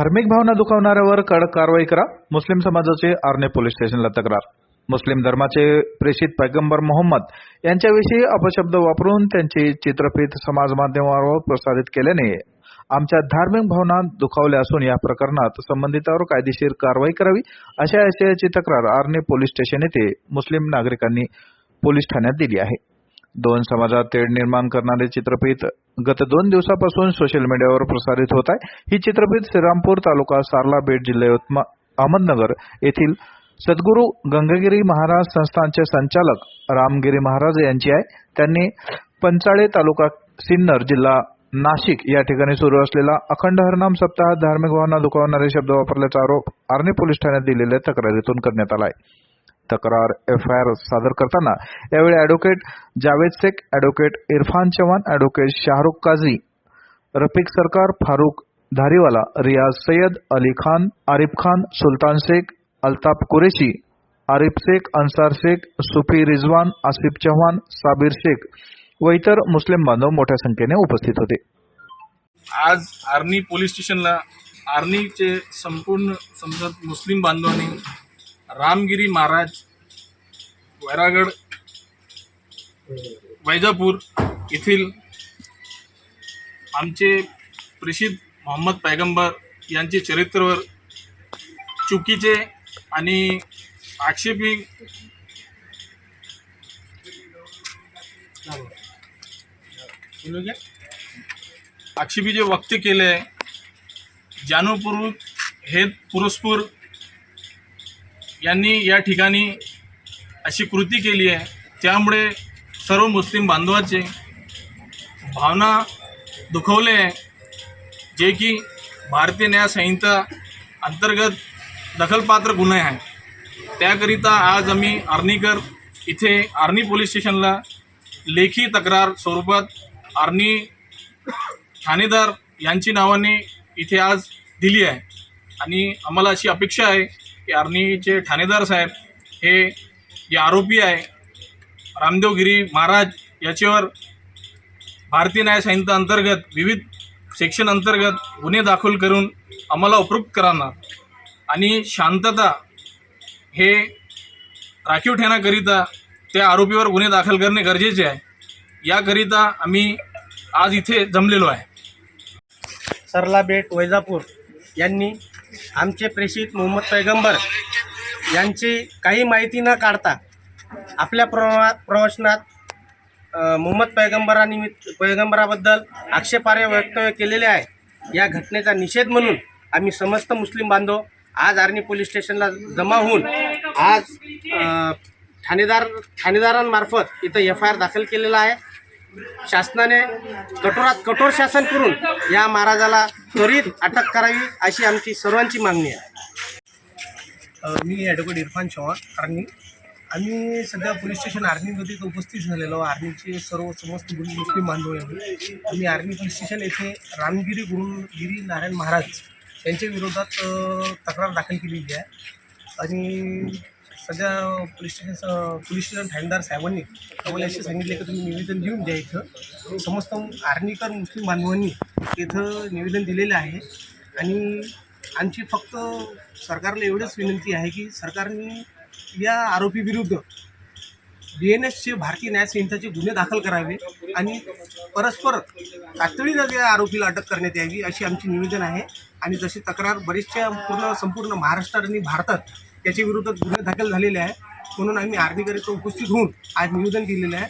धार्मिक भावना दुखावणाऱ्यावर कडक कारवाई करा. मुस्लिम समाजाचे आर्ने पोलीस स्टेशनला तक्रार. मुस्लिम धर्माचे प्रेषित पैगंबर मोहम्मद यांच्याविषयी अपशब्द वापरून त्यांची चित्रफित समाज माध्यमावर प्रसारित केल्याने आमच्या धार्मिक भावना दुखावल्या असून या प्रकरणात संबंधितांवर कायदेशीर कारवाई करावी अशा आशयाची तक्रार आर्ने पोलीस स्टेशन येथे मुस्लिम नागरिकांनी पोलीस ठाण्यात दिली आहे. दोन समाजात तेढ निर्माण करणारे चित्रफित गत दोन दिवसापासून सोशल मीडियावर प्रसारित होत आहे. ही चित्रफित श्रीरामपूर तालुका सारला बेट जिल्हा यवतमाळ अहमदनगर येथील सद्गुरू गंगागिरी महाराज संस्थानचे संचालक रामगिरी महाराज यांची आहे. त्यांनी पंचाळे तालुका सिन्नर जिल्हा नाशिक या ठिकाणी सुरू असलेला अखंड हरनाम सप्ताहात धार्मिक भावना दुखावणारे शब्द वापरल्याचा आरोप आर्णी पोलीस ठाण्यात दिलेल्या तक्रारीतून करण्यात आला आहे. तक्रार एफ आय आर सादर करताना यावेळी advocate Javed Shaikh advocate Irfan Chavan advocate Shahrukh Kazi Rafiq Sarkar Farooq Dhariwala रियाज सय्यद अली खान आरिफ खान सुलतान शेख अल्ताफ कुरेशी आरिफ शेख अन्सार शेख सुफी रिजवान आसिफ चव्हाण साबिर शेख व इतर मुस्लिम बांधव मोठ्या संख्येने उपस्थित होते. आज आर्नी पोलीस स्टेशनला आर्नीचे संपूर्ण समजा मुस्लिम बांधवांनी रामगिरी महाराज वैरागड वैजापूर येथील आमचे प्रसिद्ध मोहम्मद पैगंबर यांचे चरित्रवर चुकीचे आणि आक्षेपी आक्षेपी जे वक्तव्य केले आहे हे पुरस्पूर यांनी या ठिकाणी अशी कृती केली आहे. त्यामुळे सर्व मुस्लिम बांधवाचे भावना दुखवले आहे. जे की भारतीय न्यायसंहिता अंतर्गत दखलपात्र गुन्हे आहे त्याकरिता आज आम्ही आर्नीकर इथे आर्नी पोलीस स्टेशनला लेखी तक्रार स्वरूपात आर्नी ठाणेदार यांची नावाने इथे आज दिली आहे. आणि आम्हाला अशी अपेक्षा आहे आर्नीचे ठाणेदार साहेब हे जे आरोपी आहे रामदेवगिरी महाराज याच्यावर भारतीय न्याय संहिता अंतर्गत विविध सेक्शन अंतर्गत गुन्हे दाखल करून आम्हाला उपयुक्त करणार. आणि शांतता हे राखीव ठेवण्याकरिता त्या आरोपीवर गुन्हे दाखल करणे गरजेचे आहे. याकरिता आम्ही आज इथे जमलेलो आहे. सरला बेट वैजापूर यांनी आमचे प्रेषित मोहम्मद पैगंबर यांची काही माहिती न काढता आपल्या प्रवा प्रवचनात मोहम्मद पैगंबरानिमित्त पैगंबराबद्दल आक्षेपार्ह वक्तव्य केलेले आहे. या घटनेचा निषेध म्हणून आम्ही समस्त मुस्लिम बांधव आज आर्णी पोलीस स्टेशनला जमा होऊन आज ठाणेदार ठाणेदारांमार्फत इथं एफ आय आर दाखल केलेला आहे. शासनाने कठोरात कठोर शासन करून या महाराजाला त्वरित अटक करावी अशी आमची सर्वांची मागणी आहे. मी ॲडव्होकेट इरफान चव्हाण आर्मी. आम्ही सध्या पोलीस स्टेशन आर्मीमध्ये उपस्थित झालेलो आर्मीचे सर्व समस्त गुरु मुस्लिम बांधव आहे आम्ही आर्मी पोलीस स्टेशन येथे रामगिरी गुरुगिरी नारायण महाराज यांच्या विरोधात तक्रार दाखल केलेली आहे. आणि सध्या पोलीस स्टेशन पोलीस स्टेशन ठाणेदार साहेबांनी आम्हाला असे सांगितले की तुम्ही निवेदन देऊन द्या इथं. समस्त आर्णीकर मुस्लिम बांधवांनी इथं निवेदन दिलेलं आहे. आणि आमची फक्त सरकारला एवढंच विनंती आहे की सरकारने या आरोपीविरुद्ध डी एन एसचे भारतीय न्याय संहिताचे गुन्हे दाखल करावे आणि परस्पर तातडीनं या आरोपीला अटक करण्यात यावी अशी आमची निवेदन आहे. आणि जशी तक्रार बरेचशा पूर्ण संपूर्ण महाराष्ट्रात आणि भारतात त्याच्या गुन्हे दाखल झालेले आहे. म्हणून आम्ही आर्मीकडे उपस्थित होऊन आज निवेदन दिलेलं आहे.